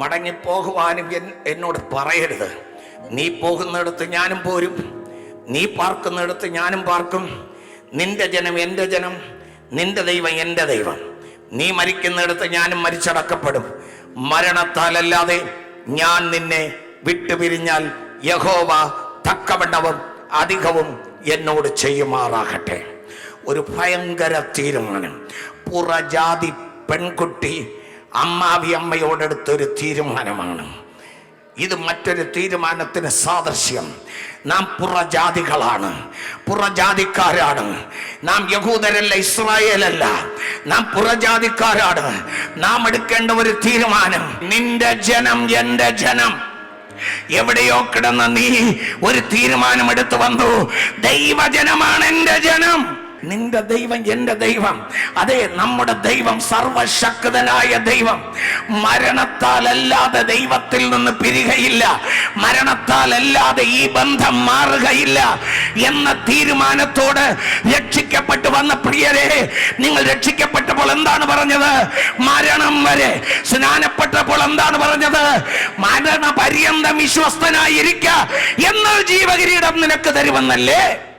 മടങ്ങിപ്പോകുവാനും എന്നോട് പറയരുത്. നീ പോകുന്നിടത്ത് ഞാനും പോരും. നീ പാർക്കുന്നിടത്ത് ഞാനും പാർക്കും. നിന്റെ ജനം എന്റെ ജനം നിന്റെ ദൈവം എന്റെ ദൈവം. നീ മരിക്കുന്നിടത്ത് ഞാനും മരിച്ചടക്കപ്പെടും. മരണത്താലല്ലാതെ ഞാൻ നിന്നെ വിട്ടുപിരിഞ്ഞാൽ യഹോവ തക്കവണ്ണവും അധികവും എന്നോട് ചെയ്യുമാറാകട്ടെ. ഒരു ഭയങ്കര തീരുമാനം. പുറജാതി പെൺകുട്ടി അമ്മാവി അമ്മയോടെടുത്തൊരു തീരുമാനമാണ്. ഇത് മറ്റൊരു തീരുമാനത്തിന് സാദൃശ്യം. നാം പുറജാതികളാണ്. പുറജാതിക്കാരാണ്. നാം യഹൂദരല്ല ഇസ്രായേലല്ല. നാം പുറജാതിക്കാരാണ്. നാം എടുക്കേണ്ട ഒരു തീരുമാനം നിന്റെ ജനം എന്റെ ജനം. എവിടെയോ കിടന്ന നീ ഒരു തീരുമാനം എടുത്തു വന്നു. ദൈവജനമാണ് എന്റെ ജനം. നിന്റെ ദൈവം എന്റെ ദൈവം. അതെ നമ്മുടെ ദൈവം സർവശക്തനായ ദൈവം. മരണത്താലല്ലാതെ ദൈവത്തിൽ നിന്ന് പിരികയില്ല. മരണത്താലല്ലാതെ ഈ ബന്ധം മാറുകയില്ല എന്ന തീരുമാനത്തോട് രക്ഷിക്കപ്പെട്ടു വന്ന പ്രിയരെ നിങ്ങൾ രക്ഷിക്കപ്പെട്ടപ്പോൾ എന്താണ് പറഞ്ഞത്? മരണം വരെ സ്നാനപ്പെട്ടപ്പോൾ എന്താണ് പറഞ്ഞത്? മരണ പര്യന്തം വിശ്വസ്തനായിരിക്ക എന്നൊരു ജീവകിരീടം നിനക്ക് തരുമെന്നല്ലേ?